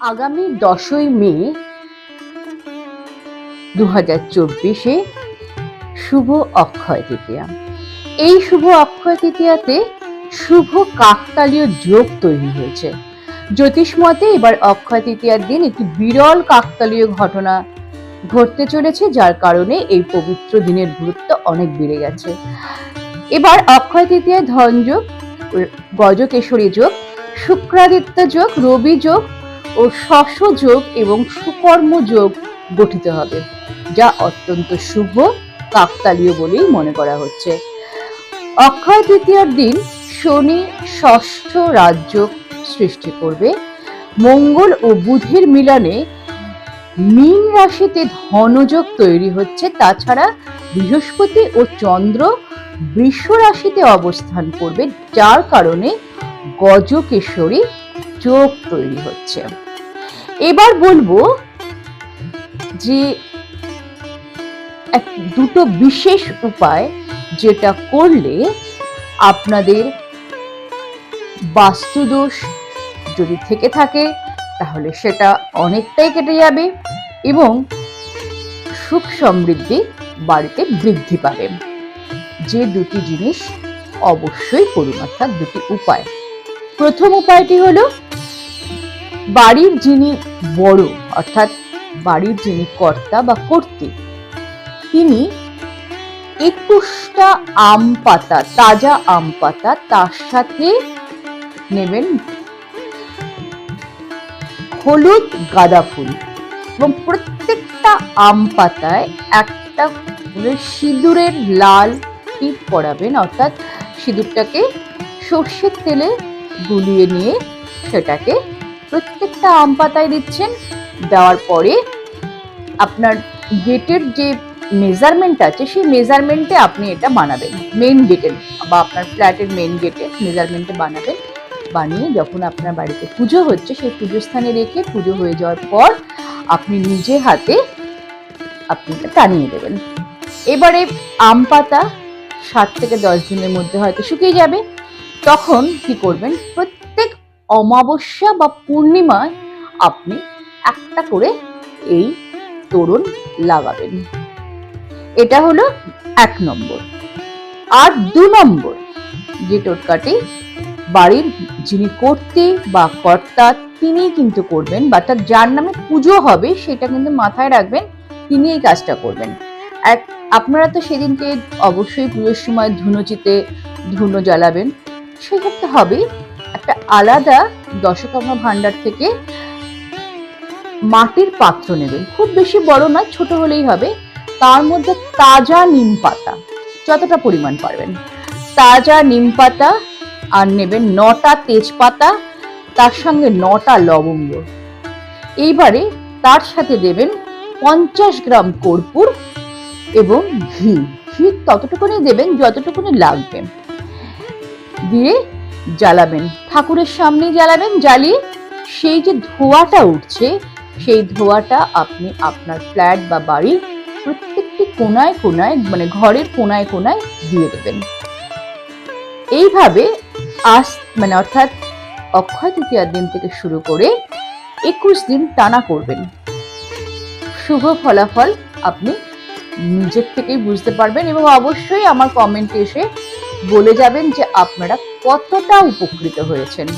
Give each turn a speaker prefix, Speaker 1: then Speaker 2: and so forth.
Speaker 1: আগামী দশই মে দু হাজার চব্বিশে শুভ অক্ষয় তৃতীয়া। এই শুভ অক্ষয় তৃতীয়াতে শুভ কাকতালীয় যোগ তৈরি হয়েছে। জ্যোতিষ মতে এবার অক্ষয় তৃতীয়ার দিন একটি বিরল কাকতালীয় ঘটনা ঘটতে চলেছে, যার কারণে এই পবিত্র দিনের গুরুত্ব অনেক বেড়ে গেছে। এবার অক্ষয় তৃতীয়ায় ধনযোগ, গজকেশরী যোগ, শুক্রাদিত্য যোগ, রবি যোগ ও শশ যোগ এবং সুকর্ম যোগ গঠিত হবে, যা অত্যন্ত শুভ, কাকতালীয় বলেই মনে করা হচ্ছে। অক্ষয় তৃতীয়ার দিন শনি ষষ্ঠ রাজ্য সৃষ্টি করবে। মঙ্গল ও বুধের মিলনে মীন রাশিতে ধনযোগ তৈরি হচ্ছে। তাছাড়া বৃহস্পতি ও চন্দ্র বৃষ রাশিতে অবস্থান করবে, যার কারণে গজকেশরী যোগ তৈরি হচ্ছে। এবার বলব যে দুটো বিশেষ উপায় যেটা করলে আপনাদের বাস্তুদোষ যদি থেকে থাকে, তাহলে সেটা অনেকটাই কেটে যাবে এবং সুখ সমৃদ্ধি বাড়িতে বৃদ্ধি পাবে। যে দুটি জিনিস অবশ্যই করুন, অর্থাৎ দুটি উপায়। প্রথম উপায়টি হলো বাড়ির যিনি বড়, অর্থাৎ বাড়ির যিনি কর্তা বা কর্তী, তিনি একুশটা আম পাতা, তাজা আম পাতা তার সাথে নেবেন হলুদ গাঁদা ফুল এবং প্রত্যেকটা আম পাতায় একটা করে সিঁদুরের লাল টিপ পরাবেন, অর্থাৎ সিঁদুরটাকে সর্ষের তেলে গুলিয়ে নিয়ে সেটাকে প্রত্যেকটা আম পাতায় দিচ্ছেন। দেওয়ার পরে আপনার গেটের যে মেজারমেন্ট আছে, সেই মেজারমেন্টে আপনি এটা বানাবেন। মেন গেটের বা আপনার ফ্ল্যাটের মেন গেটে মেজারমেন্টে বানাবেন। বানিয়ে যখন আপনার বাড়িতে পুজো হচ্ছে, সেই পুজো স্থানে রেখে পুজো হয়ে যাওয়ার পর আপনি নিজে হাতে আপনি এটা টানিয়ে দেবেন। এবারে আম পাতা সাত থেকে দশ দিনের মধ্যে হয়তো শুকিয়ে যাবে। তখন কি করবেন? প্রত্যেক অমাবস্যা বা পূর্ণিমায় আপনি একটা করে এই তোরণ লাগাবেন। এটা হলো এক নম্বর। আর দু নম্বর যে টোটকাটি বাড়ির যিনি কর্তে বা কর্তা তিনি কিন্তু করবেন বা তার যার নামে পুজো হবে সেটা কিন্তু মাথায় রাখবেন, তিনি এই কাজটা করবেন। এক, আপনারা তো সেদিনকে অবশ্যই পুজোর সময় ধুনোচিতে ধুনো জ্বালাবেন, সেক্ষেত্রে হবে একটা আলাদা দশকর্মা ভাণ্ডার থেকে মাটির পাত্র নেবেন। খুব বেশি বড় নয়, ছোট হলেই হবে। তার মধ্যে তাজা নিম পাতা যতটা পরিমাণ পারবেন। তাজা নিম পাতা আর নেবেন নটা তেজপাতা, তার সঙ্গে নটা লবঙ্গ। এইবারে তার সাথে দেবেন পঞ্চাশ গ্রাম কর্পূর এবং ঘি। ঘি ততটুকুনি দেবেন, যতটুকুনি লাগবে। দিয়ে জ্বালাবেন। ঠাকুরের সামনে জ্বালাবেন, জ্বালিয়ে সেই যে ধোঁয়াটা উঠছে, সেই ধোঁয়াটা আপনি আপনার ফ্ল্যাট বা বাড়ির প্রত্যেকটি কোনায় কোনায় মানে ঘরের কোনায় কোনায় দিয়ে দেবেন। এইভাবে আজ মানে অর্থাৎ অক্ষয় তৃতীয়ার দিন থেকে শুরু করে একুশ দিন টানা করবেন। শুভ ফলাফল আপনি নিজের থেকেই বুঝতে পারবেন এবং অবশ্যই আমার কমেন্টে এসে বলে যাবেন যে আপনারা কতটা উপকৃত হয়েছেন।